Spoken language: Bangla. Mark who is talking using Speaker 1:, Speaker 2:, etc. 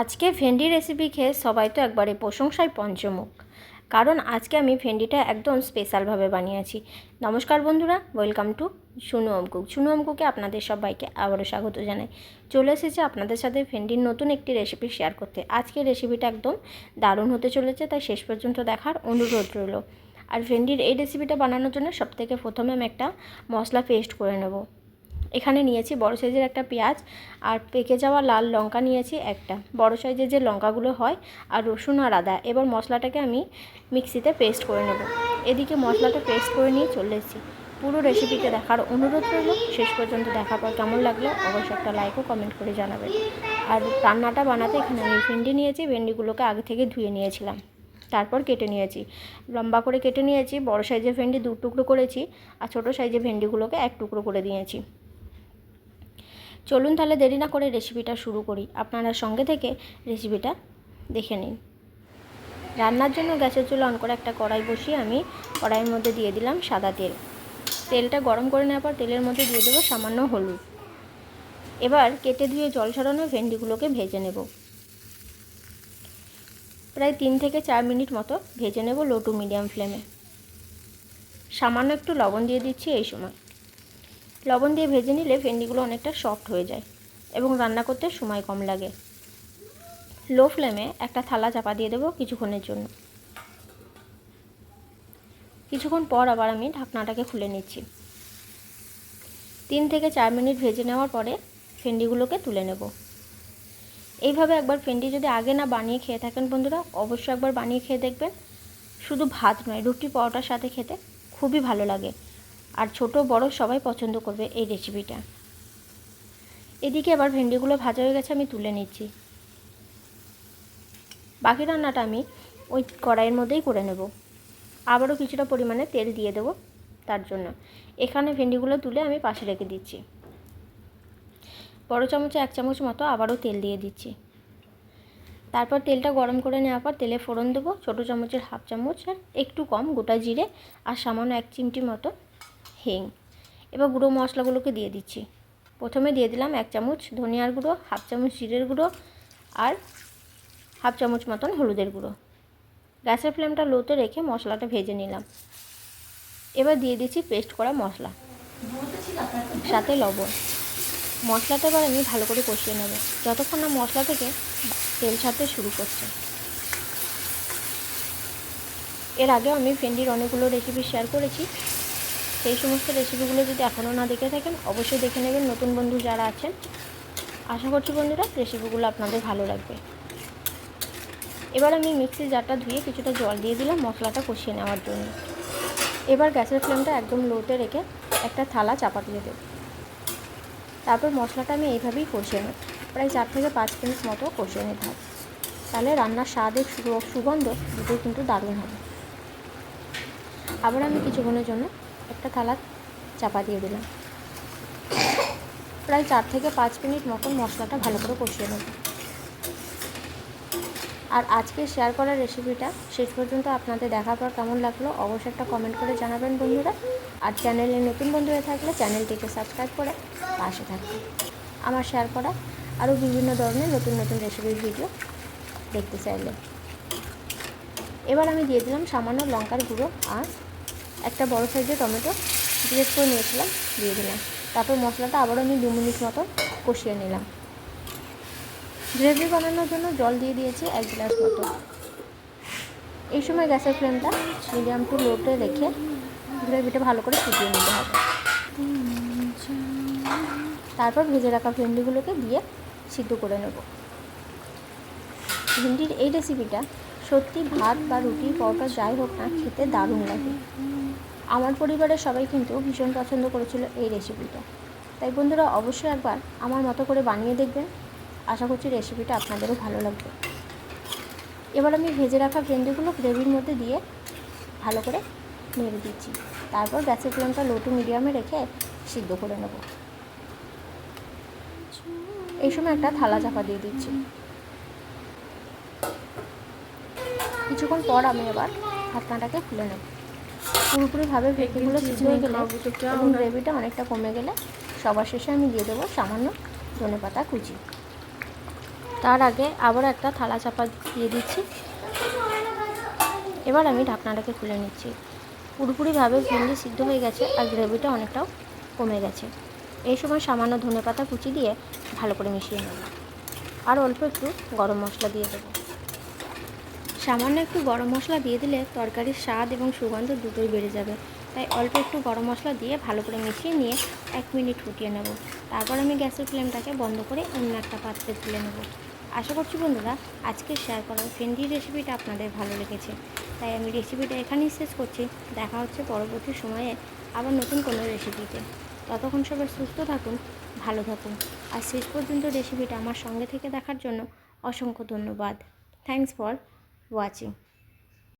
Speaker 1: আজকে ভেন্ডি রেসিপি খেয়ে সবাই তো একবারে প্রশংসায় পঞ্চমুখ। কারণ আজকে আমি ভেন্ডিটা একদম স্পেশালভাবে বানিয়েছি। নমস্কার বন্ধুরা ওয়েলকাম টু সুনু অমকুক সুনু অমকুকে আপনাদের সবাইকে আবারও স্বাগত জানাই। চলে এসেছে আপনাদের সাথে ভেন্ডির নতুন একটি রেসিপি শেয়ার করতে। আজকের রেসিপিটা একদম দারুণ হতে চলেছে, তাই শেষ পর্যন্ত দেখার অনুরোধ রইল। আর ভেন্ডির এই রেসিপিটা বানানোর জন্য সবথেকে প্রথমে আমি একটা মশলা পেস্ট করে নেব। এখানে নিয়েছি বড় সাইজের একটা পেঁয়াজ আর পেকে যাওয়া লাল লঙ্কা নিয়েছি একটা। বড় সাইজের যে লঙ্কাগুলো হয় আর রসুন আর আদা। এবার মশলাটাকে আমি মিক্সিতে পেস্ট করে নেব। এদিকে মশলাটা পেস্ট করে নিয়ে চলে এসেছি। পুরো রেসিপিটা দেখার অনুরোধ রইল। শেষ পর্যন্ত দেখার পর কেমন লাগল অবশ্যই একটা লাইক ও কমেন্ট করে জানাবেন। আর রান্নাটা বানাতে এখানে আমি ভেন্ডি নিয়েছি। ভেন্ডিগুলোকে আগে থেকে ধুয়ে নিয়েছিলাম। তারপর কেটে নিয়েছি। লম্বা করে কেটে নিয়েছি। বড় সাইজের ভেন্ডি দু টুকরো করেছি। আর ছোটো সাইজের ভেন্ডিগুলোকে এক টুকরো করে দিয়েছি। চলুন তাহলে দেরি না করে রেসিপিটা শুরু করি। আপনারা সঙ্গে থেকে রেসিপিটা দেখে নিন। রান্নার জন্য গ্যাসের চুলা অন করে একটা কড়াই বসিয়ে আমি কড়াইয়ের মধ্যে দিয়ে দিলাম সাদা তেল। তেলটা গরম করে নেওয়ার পর তেলের মধ্যে দিয়ে দেবো সামান্য হলুদ। এবার কেটে ধুয়ে জল সরানো ভেন্ডিগুলোকে ভেজে নেব। প্রায় তিন থেকে চার মিনিট মতো ভেজে নেব লো টু মিডিয়াম ফ্লেমে সামান্য একটু লবণ দিয়ে দিচ্ছি এই সময়। লবণ দিয়ে ভেজে নিলে ভেন্ডিগুলো অনেকটা সফট হয়ে যায় এবং রান্না করতে সময় কম লাগে। লো ফ্লেমে একটা থালা চাপা দিয়ে দেবো কিছুক্ষণের জন্য। কিছুক্ষণ পর আবার আমি ঢাকনাটাকে খুলে নিচ্ছি। তিন থেকে চার মিনিট ভেজে নেওয়ার পরে ফেন্ডিগুলোকে তুলে নেব। এইভাবে একবার ফেন্ডি যদি আগে না বানিয়ে খেয়ে থাকেন বন্ধুরা, অবশ্যই একবার বানিয়ে খেয়ে দেখবেন। শুধু ভাত নয়, রুটি, পরোটার সাথে খেতে খুবই ভালো লাগে। আর ছোট বড় সবাই পছন্দ করবে এই রেসিপিটা এদিকে আবার ভেন্ডিগুলো ভাজা হয়ে গেছে, আমি তুলে নিচ্ছি। বাকি রান্নাটা আমি ওই কড়াইয়ের মধ্যেই করে নেব। আবারও কিছুটা পরিমাণে তেল দিয়ে দেবো তার জন্য। এখানে ভেন্ডিগুলো তুলে আমি পাশে রেখে দিচ্ছি। বড় চামচে এক চামচ মতো আবারও তেল দিয়ে দিচ্ছি। তারপর তেলটা গরম করে নেওয়ার পর তেলে ফোড়ন দেবো, ছোটো চামচের হাফ চামচ আর একটু কম গোটা জিরে আর সামান্য এক চিমটি মতো হিং। এবার গুঁড়ো মশলাগুলোকে দিয়ে দিচ্ছি। প্রথমে দিয়ে দিলাম এক চামচ ধনিয়ার গুঁড়ো, হাফ চামচ জিরের গুঁড়ো আর হাফ চামচ মতন হলুদের গুঁড়ো। গ্যাসের ফ্লেমটা লোতে রেখে মশলাটা ভেজে নিলাম। এবার দিয়ে দিচ্ছি পেস্ট করা মশলা, সাথে লবণ। মশলাটা এবার আমি ভালো করে কষিয়ে নেব, যতক্ষণ না মশলা থেকে তেল ছাড়তে শুরু করছে। এর আগেও আমি ভেন্ডির অনেকগুলো রেসিপি শেয়ার করেছি সেই সমস্ত রেসিপিগুলো যদি এখনও না দেখে থাকেন, অবশ্যই দেখে নেবেন নতুন বন্ধু যারা আছেন। আশা করছি বন্ধুরা রেসিপিগুলো আপনাদের ভালো লাগবে। এবার আমি মিক্সির জারটা ধুয়ে কিছুটা জল দিয়ে দিলাম মশলাটা কষিয়ে নেওয়ার জন্য। এবার গ্যাসের ফ্লেমটা একদম লোতে রেখে একটা থালা চাপা দিয়ে দেব। তারপর মশলাটা আমি এইভাবেই কষিয়ে নেব। প্রায় চার থেকে পাঁচ মিনিট মতো কষিয়ে নিতে হবে। তাহলে রান্নার স্বাদের সুগন্ধ দুটোই কিন্তু দারুণ হবে। আবার আমি কিছুক্ষণের জন্য একটা থালা চাপা দিয়ে দিলাম। প্রায় চার থেকে পাঁচ মিনিট মতন মশলাটা ভালো করে কষিয়ে নেব। আর আজকে শেয়ার করা রেসিপিটা শেষ পর্যন্ত আপনাদের দেখার পর কেমন লাগল অবশ্যই একটা কমেন্ট করে জানাবেন বন্ধুরা। আর চ্যানেলে নতুন বন্ধু হয়ে থাকলে চ্যানেলটিকে সাবস্ক্রাইব করে পাশে থাকবে আমার শেয়ার করা আরও বিভিন্ন ধরনের নতুন নতুন রেসিপির ভিডিও দেখতে চাইলে। এবার আমি দিয়ে দিলাম সামান্য লঙ্কার গুঁড়ো আর একটা বড় সাইজের টমেটো গ্রেট করে নিয়েছিলাম, দিয়ে দিলাম। তারপর মশলাটা আবারও আমি দু মিনিট মতো কষিয়ে নিলাম। গ্রেভি বানানোর জন্য জল দিয়ে দিয়েছি এক গ্লাস মতো। এই সময় গ্যাসের ফ্লেমটা মিডিয়াম টু লোতে রেখে গ্রেভিটা ভালো করে ফুটিয়ে নিতে হবে। তারপর ভেজে রাখা ভেন্ডিগুলোকে দিয়ে সিদ্ধ করে নেব। ভেন্ডির এই রেসিপিটা সত্যি ভাত বা রুটি, পরোটা যাই হোক না, খেতে দারুণ লাগে। আমার পরিবারের সবাই কিন্তু ভীষণ পছন্দ করেছিল এই রেসিপিটা তাই বন্ধুরা, অবশ্যই একবার আমার মতো করে বানিয়ে দেখবেন। আশা করছি রেসিপিটা আপনাদেরও ভালো লাগবে। এবার আমি ভেজে রাখা ভেন্ডিগুলো গ্রেভির মধ্যে দিয়ে ভালো করে নেড়ে দিচ্ছি। তারপর গ্যাসের ফ্লেমটা লো টু মিডিয়ামে রেখে সিদ্ধ করে নেব। এই সময় একটা থালা চাপা দিয়ে দিচ্ছি। কিছুক্ষণ পর আমি এবার ঢাকনাটাকে খুলে নেব। পুরোপুরিভাবে ভেন্ডিগুলো সিদ্ধ হয়ে গেলে এবং গ্রেভিটা অনেকটা কমে গেলে সবার শেষে আমি দিয়ে দেবো সামান্য ধনে পাতা কুচি। তার আগে আবার একটা থালা চাপা দিয়ে দিচ্ছি। এবার আমি ঢাকনাটাকে খুলে নিচ্ছি। পুরোপুরিভাবে ভেন্ডি সিদ্ধ হয়ে গেছে আর গ্রেভিটা অনেকটাও কমে গেছে। এই সময় সামান্য ধনে পাতা কুচি দিয়ে ভালো করে মিশিয়ে নেব। আর অল্প একটু গরম মশলা দিয়ে দেবো। সামান্য একটু গরম মশলা দিয়ে দিলে তরকারির স্বাদ এবং সুগন্ধ দুটোই বেড়ে যাবে। তাই অল্প একটু গরম মশলা দিয়ে ভালো করে মিশিয়ে নিয়ে এক মিনিট ফুটিয়ে নেব। তারপর আমি গ্যাসের ফ্লেমটাকে বন্ধ করে অন্য একটা পাত্রে তুলে নেব। আশা করছি বন্ধুরা, আজকে শেয়ার করা ফেন্ডির রেসিপিটা আপনাদের ভালো লেগেছে। তাই আমি রেসিপিটা এখানেই শেষ করছি। দেখা হচ্ছে পরবর্তী সময়ে আবার নতুন কোনো রেসিপিতে। ততক্ষণ সবাই সুস্থ থাকুন, ভালো থাকুন। আর শেষ পর্যন্ত রেসিপিটা আমার সঙ্গে থেকে দেখার জন্য অসংখ্য ধন্যবাদ। Thanks for watching.